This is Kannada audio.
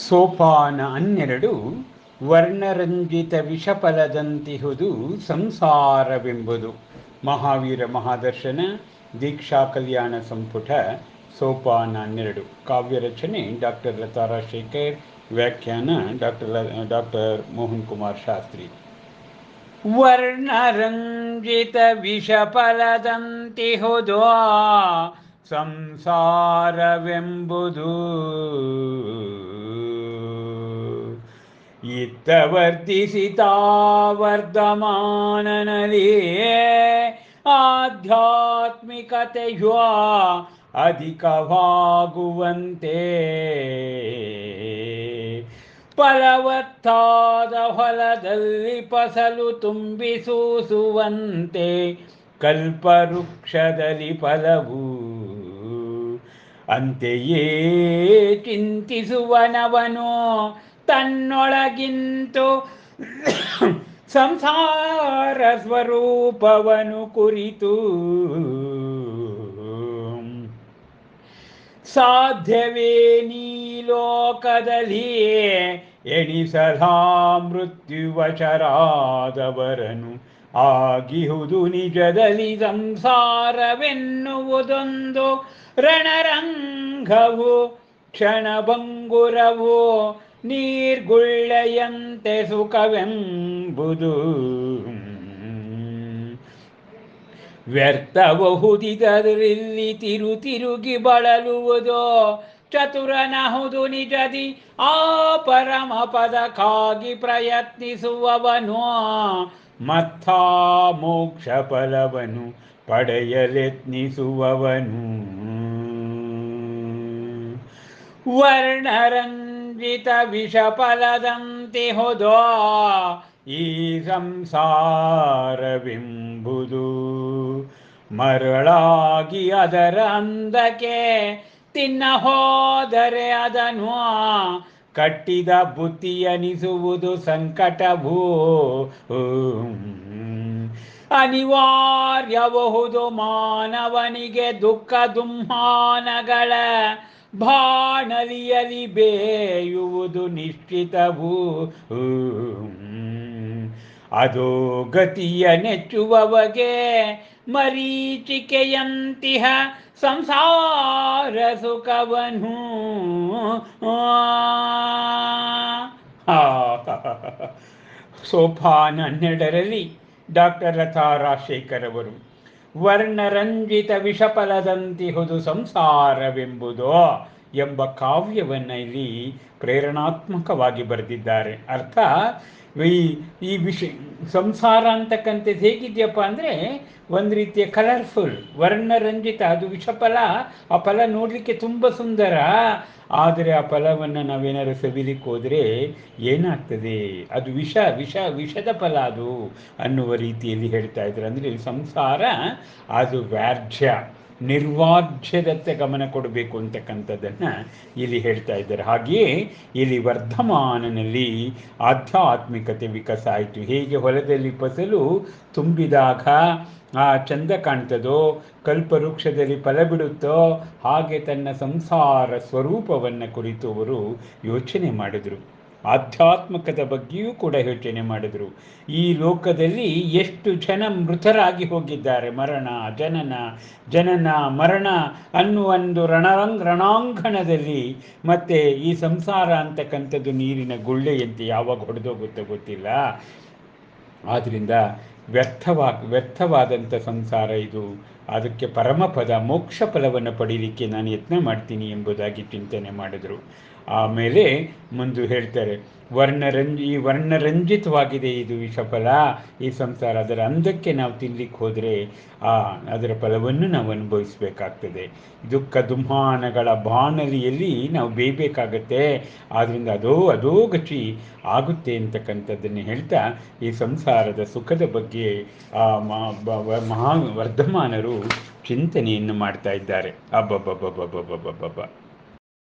ಸೋಪಾನ ಹನ್ನೆರಡು ವರ್ಣರಂಜಿತ ವಿಷಫಲದಂತಿಹುದು ಸಂಸಾರವೆಂಬುದು ಮಹಾವೀರ ಮಹಾದರ್ಶನ ದೀಕ್ಷಾ ಕಲ್ಯಾಣ ಸಂಪುಟ ಸೋಪಾನ ಹನ್ನೆರಡು ಕಾವ್ಯ ರಚನೆ ಡಾಕ್ಟರ್ ಲತಾ ರಾಜಶೇಖರ್ ವ್ಯಾಖ್ಯಾನ ಡಾಕ್ಟರ್ ಡಾಕ್ಟರ್ ಮೋಹನ್ ಕುಮಾರ್ ಶಾಸ್ತ್ರಿ ವರ್ಣರಂಜಿತ ವಿಷಫಲದಂತಿಹುದು ಸಂಸಾರವೆಂಬುದು ಇತ್ತ ವರ್ಧಿಸಿತಾ ವರ್ಧಮಾನನಲಿಯೇ ಆಧ್ಯಾತ್ಮಿಕತೆಯು ಅಧಿಕವಾಗುವಂತೆ ಫಲವತ್ತಾದ ಹೊಲದಲ್ಲಿ ಫಸಲು ತುಂಬಿಸೂಸುವಂತೆ ಕಲ್ಪವೃಕ್ಷದಲ್ಲಿ ಫಲವು ಅಂತೆಯೇ ಚಿಂತಿಸುವನವನು ತನ್ನೊಳಗಿಂತು ಸಂಸಾರ ಸ್ವರೂಪವನು ಕುರಿತು ಸಾಧ್ಯವೇ ನೀ ಲೋಕದಲ್ಲಿ ಎಣಿಸಲಾ ಮೃತ್ಯುವಶರಾದವರನು. ಆಗಿಹುದು ನಿಜದಲ್ಲಿ ಸಂಸಾರವೆನ್ನುವುದೊಂದು ರಣರಂಗವು ಕ್ಷಣಭಂಗುರವು ನೀರ್ಗುಳ್ಳೆಯಂತೆ ಸುಖವೆಂಬುದು. ವ್ಯರ್ಥಬಹುದಿದರಲ್ಲಿ ತಿರು ತಿರುಗಿ ಬಳಲುವುದು? ಚತುರನಹುದು ನಿಜದಿ ಆ ಪರಮ ಪದಕ್ಕಾಗಿ ಪ್ರಯತ್ನಿಸುವವನು? ಮತ್ತ ಮೋಕ್ಷ ಫಲವನು ಪಡೆಯಲೆತ್ನಿಸುವವನು. ವರ್ಣರಂಜಿತ ವಿಷಫಲದಂತೆ ಹೋದೋ ಈ ಸಂಸಾರವೆಂಬುದು. ಮರಳಾಗಿ ಅದರ ಅಂದಕ್ಕೆ ತಿನ್ನ ಹೋದರೆ ಅದನ್ನು ಕಟ್ಟಿದ ಬುತ್ತಿಯನಿಸುವುದು ಸಂಕಟವೂ. ಅನಿವಾರ್ಯಬಹುದು ಮಾನವನಿಗೆ ದುಃಖ ದುಮ್ಮಾನಗಳ ಬಾಣಲಿಯಲಿ ಬೇಯುವುದು ನಿಶ್ಚಿತವು. ಅದೋ ಗತಿಯ ನೆಚ್ಚುವವಗೆ ಮರೀಚಿಕೆಯಂತಿಹ ಸಂಸಾರ ಸುಖವನು. ಸೋಪಾನ ಹನ್ನೆರಡರಲ್ಲಿ ಡಾಕ್ಟರ್ ಲತಾ ರಾಜಶೇಖರ್ ಅವರು. ವರ್ಣರಂಜಿತ ವಿಷಫಲದಂತಿಹುದು ಸಂಸಾರವೆಂಬುದು ಎಂಬ ಕಾವ್ಯವನ್ನು ಇಲ್ಲಿ ಪ್ರೇರಣಾತ್ಮಕವಾಗಿ ಬರೆದಿದ್ದಾರೆ. ಅರ್ಥ? ಈ ಈ ವಿಷ, ಸಂಸಾರ ಅಂತಕ್ಕಂಥದ್ದು ಹೇಗಿದೆಯಪ್ಪ ಅಂದರೆ ಒಂದು ರೀತಿಯ ಕಲರ್ಫುಲ್ ವರ್ಣರಂಜಿತ, ಅದು ವಿಷಫಲ. ಆ ಫಲ ನೋಡಲಿಕ್ಕೆ ತುಂಬ ಸುಂದರ. ಆದರೆ ಆ ಫಲವನ್ನು ನಾವೇನಾದ್ರು ಸವಿಲಿಕ್ಕೆ ಹೋದರೆ ಏನಾಗ್ತದೆ? ಅದು ವಿಷ ವಿಷ, ವಿಷದ ಫಲ ಅದು ಅನ್ನುವ ರೀತಿಯಲ್ಲಿ ಹೇಳ್ತಾ ಇದ್ದಾರೆ ಅಂದರೆ ಸಂಸಾರ, ಅದು ವ್ಯಾರ್ಜ್ಯ. ನಿರ್ವಾಜ್ಯದತ್ತ ಗಮನ ಕೊಡಬೇಕು ಅಂತಕ್ಕಂಥದ್ದನ್ನು ಇಲ್ಲಿ ಹೇಳ್ತಾ ಇದ್ದಾರೆ. ಹಾಗೆಯೇ ಇಲ್ಲಿ ವರ್ಧಮಾನನಲ್ಲಿ ಆಧ್ಯಾತ್ಮಿಕತೆ ವಿಕಸ ಆಯಿತು. ಹೇಗೆ ಹೊಲದಲ್ಲಿ ಫಸಲು ತುಂಬಿದಾಗ ಆ ಚಂದ ಕಾಣ್ತದೋ, ಕಲ್ಪವೃಕ್ಷದಲ್ಲಿ ಫಲ ಬಿಡುತ್ತೋ, ಹಾಗೆ ತನ್ನ ಸಂಸಾರ ಸ್ವರೂಪವನ್ನು ಕುರಿತು ಅವರು ಯೋಚನೆ ಮಾಡಿದರು. ಆಧ್ಯಾತ್ಮಿಕದ ಬಗ್ಗೆಯೂ ಕೂಡ ಯೋಚನೆ ಮಾಡಿದರು. ಈ ಲೋಕದಲ್ಲಿ ಎಷ್ಟು ಜನ ಮೃತರಾಗಿ ಹೋಗಿದ್ದಾರೆ. ಮರಣ, ಜನನ ಜನನ, ಮರಣ ಅನ್ನುವ ಒಂದು ರಣರಂಗ್, ರಣಾಂಗಣದಲ್ಲಿ ಮತ್ತೆ ಈ ಸಂಸಾರ ಅಂತಕ್ಕಂಥದ್ದು ನೀರಿನ ಗುಳ್ಳೆಯಂತೆ ಯಾವಾಗ ಹೊಡೆದೋಗುತ್ತೋ ಗೊತ್ತಿಲ್ಲ. ಆದ್ದರಿಂದ ವ್ಯರ್ಥವಾ, ವ್ಯರ್ಥವಾದಂಥ ಸಂಸಾರ ಇದು. ಅದಕ್ಕೆ ಪರಮಪದ ಮೋಕ್ಷ ಫಲವನ್ನು ಪಡೀಲಿಕ್ಕೆ ನಾನು ಯತ್ನ ಮಾಡ್ತೀನಿ ಎಂಬುದಾಗಿ ಚಿಂತನೆ ಮಾಡಿದರು. ಆಮೇಲೆ ಮುಂದೆ ಹೇಳ್ತಾರೆ, ವರ್ಣರಂಜಿ, ಈ ವರ್ಣರಂಜಿತವಾಗಿದೆ ಇದು ವಿಷಫಲ. ಈ ಸಂಸಾರ ಅದರ ಅಂದಕ್ಕೆ ನಾವು ತಿನ್ಲಿಕ್ಕೆ ಹೋದರೆ ಆ, ಅದರ ಫಲವನ್ನು ನಾವು ಅನುಭವಿಸಬೇಕಾಗ್ತದೆ. ದುಃಖ ದುಮ್ಮಾನಗಳ ಬಾಣಲಿಯಲ್ಲಿ ನಾವು ಬೇಯಬೇಕಾಗತ್ತೆ. ಆದ್ದರಿಂದ ಅದೋ ಅದೋ ಗತಿ ಆಗುತ್ತೆ ಅಂತಕ್ಕಂಥದ್ದನ್ನು ಹೇಳ್ತಾ, ಈ ಸಂಸಾರದ ಸುಖದ ಬಗ್ಗೆ ಆ ಮಹಾ ವರ್ಧಮಾನರು ಚಿಂತನೆಯನ್ನು ಮಾಡ್ತಾ ಇದ್ದಾರೆ. ಅಬ್ಬಬ್ಬಬ್ಬಬ್ಬಬ್ಬಬ್ಬಬ್ಬ